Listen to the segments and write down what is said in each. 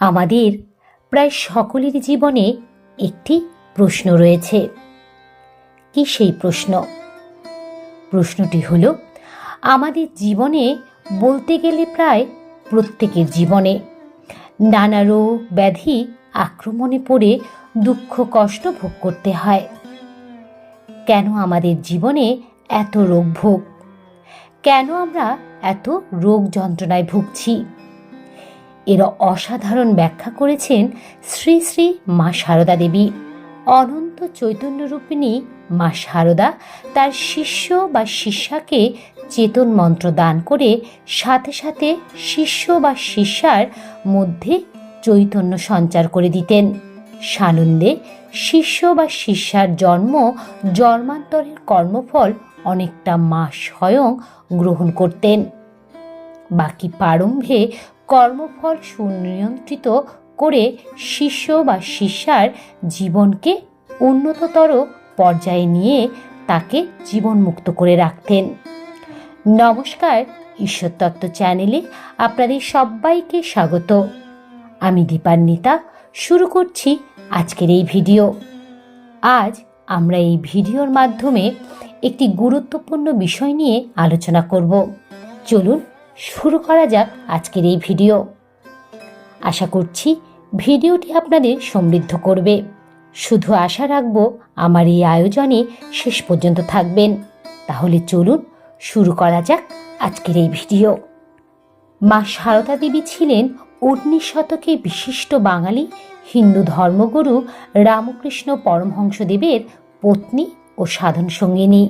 আমাদের প্রায় সকলের জীবনে একটি প্রশ্ন রয়েছে। কি সেই প্রশ্ন? প্রশ্নটি হল, আমাদের জীবনে বলতে গেলে প্রায় প্রত্যেকের জীবনে নানা রোগ ব্যাধি আক্রমণে পড়ে দুঃখ, কষ্ট ভোগ করতে হয়। কেন আমাদের জীবনে এত রোগ ভোগ? কেন আমরা এত রোগ যন্ত্রণায় ভুগছি? এর অসাধারণ ব্যাখ্যা করেছেন শ্রী শ্রী মা সারদা দেবী। অনন্ত চৈতন্য চৈতন্যরূপিণী মা সারদা তার শিষ্য বা শিষ্যাকে চেতন মন্ত্র দান করে সাথে সাথে শিষ্য বা শিষ্যার মধ্যে চৈতন্য সঞ্চার করে দিতেন। সানন্দে শিষ্য বা শিষ্যার জন্ম জন্মান্তরের কর্মফল অনেকটা মা স্বয়ং গ্রহণ করতেন। বাকি প্রারম্ভে কর্মফল সুনিয়ন্ত্রিত করে শিষ্য বা শিষ্যার জীবনকে উন্নততর পর্যায়ে নিয়ে তাকে জীবনমুক্ত করে রাখতেন। নমস্কার ঈশ্বরতত্ত্ব চ্যানেলে আপনাদের সবাইকে স্বাগত। আমি দীপান্বিতা, শুরু করছি আজকের এই ভিডিও। আজ আমরা এই ভিডিওর মাধ্যমে একটি গুরুত্বপূর্ণ বিষয় নিয়ে আলোচনা করব। চলুন শুরু করা যাক আজকের এই ভিডিও। আশা করছি ভিডিওটি আপনাদের সমৃদ্ধ করবে। শুধু আশা রাখব আমার এই আয়োজনে শেষ পর্যন্ত থাকবেন। তাহলে চলুন শুরু করা যাক আজকের এই ভিডিও। মা সারদা দেবী ছিলেন উনিশ শতকে বিশিষ্ট বাঙালি হিন্দু ধর্মগুরু রামকৃষ্ণ পরমহংসদেবের পত্নী ও সাধন সঙ্গিনী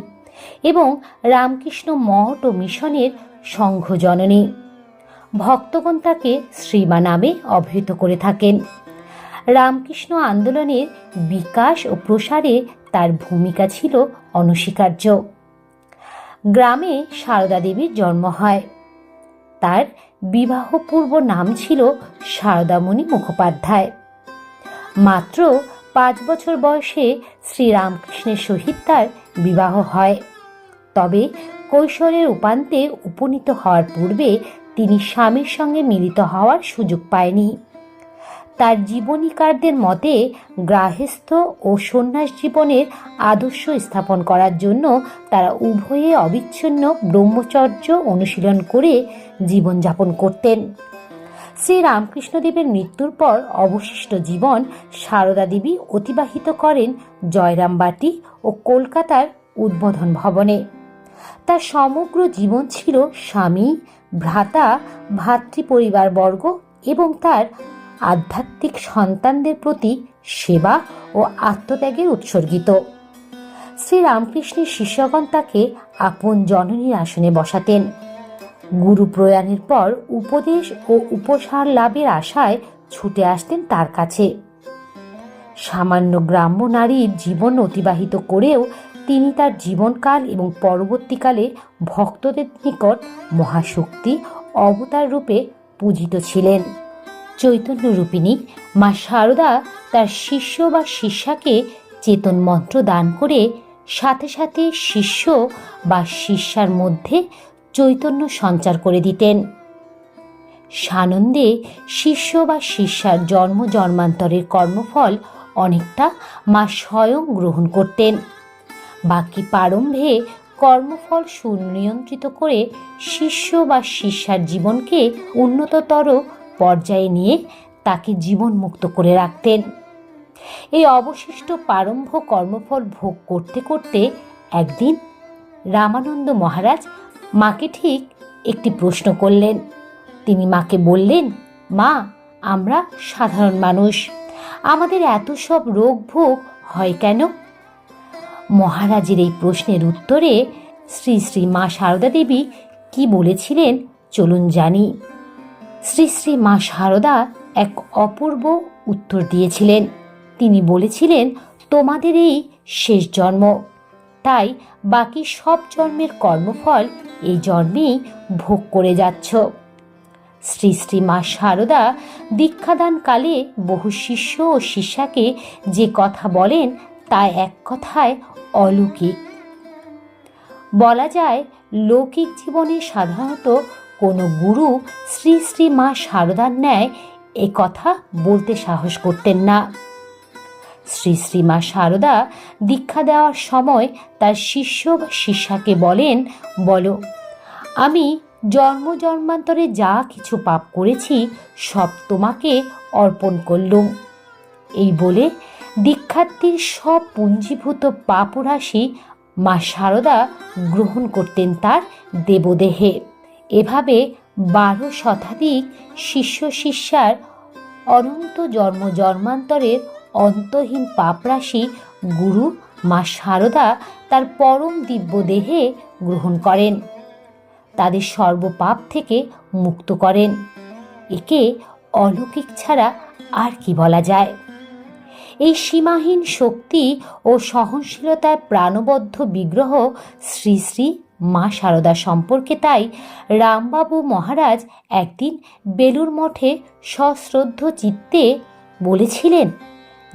এবং রামকৃষ্ণ মঠ ও মিশনের সংঘ জননী ভক্তগণ তাকে শ্রীমা নামে অভিহিত করে থাকেন। রামকৃষ্ণ আন্দোলনের বিকাশ ও প্রসারে তার ভূমিকা ছিল অনস্বীকার্য। গ্রামে সারদা দেবীর জন্ম হয়। তার বিবাহপূর্ব নাম ছিল সারদামণি মুখোপাধ্যায়। মাত্র পাঁচ বছর বয়সে শ্রীরামকৃষ্ণের সহিত তার বিবাহ হয়। তবে কৈশোরের উপান্তে উপনীত হওয়ার পূর্বে তিনি স্বামীর সঙ্গে মিলিত হওয়ার সুযোগ পায়নি। তার জীবনীকারদের মতে গ্রাহস্থ ও সন্ন্যাস জীবনের আদর্শ স্থাপন করার জন্য তারা উভয়ে অবিচ্ছিন্ন ব্রহ্মচর্য অনুশীলন করে জীবনযাপন করতেন। শ্রী রামকৃষ্ণদেবের মৃত্যুর পর অবশিষ্ট জীবন সারদা দেবী অতিবাহিত করেন জয়রামবাটি ও কলকাতার উদ্বোধন ভবনে। তার সমগ্র জীবন ছিল স্বামী, ভ্রাতা, ভাতৃপরিবারবর্গ এবং তার আধ্যাত্মিক সন্তানদের প্রতি সেবা ও আত্মত্যাগের উৎসর্গিত। শ্রী রামকৃষ্ণের শিষ্যগণ তাকে আপন জননীর আসনে বসাতেন। গুরু প্রয়াণের পর উপদেশ ও উপসার লাভের আশায় ছুটে আসতেন তার কাছে। সামান্য গ্রাম্য নারীর জীবন অতিবাহিত করেও তিনি তার জীবনকাল এবং পরবর্তীকালে ভক্তদের নিকট মহাশক্তি অবতার রূপে পূজিত ছিলেন। চৈতন্যরূপিণী মা শারদা তার শিষ্য বা শিষ্যাকে চেতন মন্ত্র দান করে সাথে সাথে শিষ্য বা শিষ্যার মধ্যে চৈতন্য সঞ্চার করে দিতেন। সানন্দে শিষ্য বা শিষ্যার জন্ম জন্মান্তরের কর্মফল অনেকটা মা স্বয়ং গ্রহণ করতেন। বাকি প্রারম্ভে কর্মফল সুনিয়ন্ত্রিত করে শিষ্য বা শিষ্যার জীবনকে উন্নততর পর্যায়ে নিয়ে তাকে জীবনমুক্ত করে রাখতেন। এই অবশিষ্ট প্রারম্ভ কর্মফল ভোগ করতে করতে একদিন রামানন্দ মহারাজ মাকে ঠিক একটি প্রশ্ন করলেন। তিনি মাকে বললেন, মা, আমরা সাধারণ মানুষ। আমাদের এত সব রোগ ভোগ হয় কেন? মহারাজের এই প্রশ্নের উত্তরে শ্রী শ্রী মা সারদা দেবী কি বলেছিলেন চলুন জানি। শ্রী শ্রী মা সারদা এক অপূর্ব উত্তর দিয়েছিলেন। তিনি বলেছিলেন, তোমাদের এই শেষ জন্ম। তাই বাকি সব জন্মের কর্মফল এই জন্মেই ভোগ করে যাচ্ছ। শ্রী শ্রী মা সারদা দীক্ষাদানকালে বহু শিষ্য ও শিষ্যাকে যে কথা বলেন তা এক কথায় অলৌকিক। বলা যায়, লৌকিক জীবনে সাধারণত কোনো গুরু শ্রী শ্রী মা সারদার ন্যায় এ কথা বলতে সাহস করতেন না। শ্রী শ্রী মা শারদা দীক্ষা দেওয়ার সময় তার শিষ্য বা শিষ্যাকে বলেন, বলো, আমি জন্ম জন্মান্তরে যা কিছু পাপ করেছি সব তোমাকে অর্পণ করলুম। এই বলে দীক্ষার্থীর সব পুঞ্জীভূত পাপরাশি মা শারদা গ্রহণ করতেন তার দেবদেহে। এভাবে বারো শতাধিক শিষ্য শিষ্যার অনন্ত জন্ম জন্মান্তরের অন্তহীন পাপরাশি গুরু মা শারদা তার পরম দিব্য দেহে গ্রহণ করেন। তাদের সর্বপাপ থেকে মুক্ত করেন। একে অলৌকিক ছাড়া আর কি বলা যায়? এই সীমাহীন শক্তি ও সহনশীলতার প্রাণবদ্ধ বিগ্রহ শ্রী শ্রী মা শারদা সম্পর্কে তাই রামবাবু মহারাজ একদিন বেলুর মঠে সশ্রদ্ধ চিত্তে বলেছিলেন,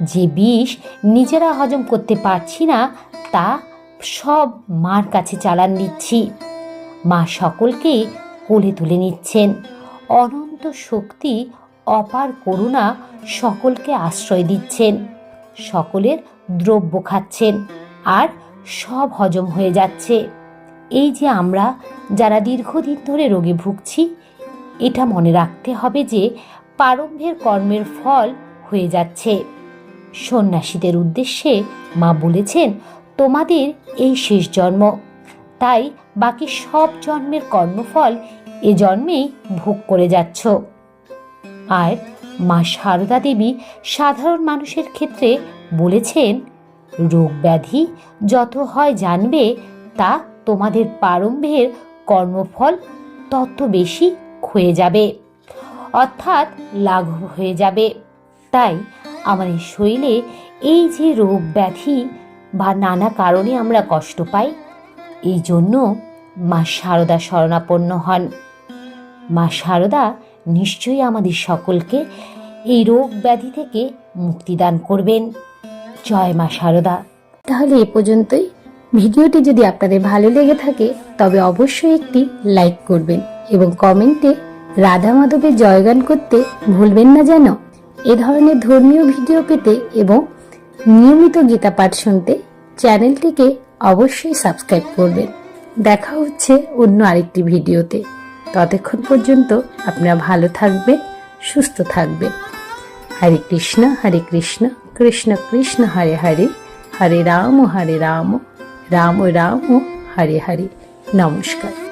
যে বিষ নিজেরা হজম করতে পারছি না, তা সব মার কাছে চালান দিচ্ছি। মা সকলকে কোলে তুলে নিচ্ছেন। অনন্ত শক্তি, অপার করুণা সকলকে আশ্রয় দিচ্ছেন। সকলের দ্রব্য খাচ্ছেন আর সব হজম হয়ে যাচ্ছে। এই যে আমরা যারা দীর্ঘদিন ধরে রোগে ভুগছি, এটা মনে রাখতে হবে যে প্রারম্ভের কর্মের ফল হয়ে যাচ্ছে। সন্ন্যাসীদের উদ্দেশ্যে মা বলেছেন, তোমাদের এই শেষ জন্ম। তাই বাকি সব জন্মের কর্মফল এ জন্মেই ভোগ করে যাচ্ছ। আর মা সারদা দেবী সাধারণ মানুষের ক্ষেত্রে বলেছেন, রোগ ব্যাধি যত হয় জানবে, তা তোমাদের প্রারম্ভের কর্মফল তত বেশি ক্ষয়ে যাবে, অর্থাৎ লাঘব হয়ে যাবে। তাই আমাদের শরীরে এই যে রোগ ব্যাধি বা নানা কারণে আমরা কষ্ট পাই, এই জন্য মা শারদা শরণাপন্ন হন। মা শারদা নিশ্চয়ই আমাদের সকলকে এই রোগ ব্যাধি থেকে মুক্তিদান করবেন। জয় মা শারদা তাহলে এ পর্যন্তই। ভিডিওটি যদি আপনাদের ভালো লেগে থাকে, তবে অবশ্যই একটি লাইক করবেন এবং কমেন্টে রাধা মাধবের জয়গান করতে ভুলবেন না যেন। এ ধরনের ধর্মীয় ভিডিও পেতে এবং নিয়মিত গীতা পাঠ শুনতে চ্যানেলটিকে অবশ্যই সাবস্ক্রাইব করবেন। দেখা হচ্ছে অন্য আরেকটি ভিডিওতে। ততক্ষণ পর্যন্ত আপনারা ভালো থাকবেন সুস্থ থাকবেন হরে কৃষ্ণ হরে কৃষ্ণ কৃষ্ণ কৃষ্ণ, হরে হরে হরে রাম হরে রাম রাম রাম হরে হরে। নমস্কার।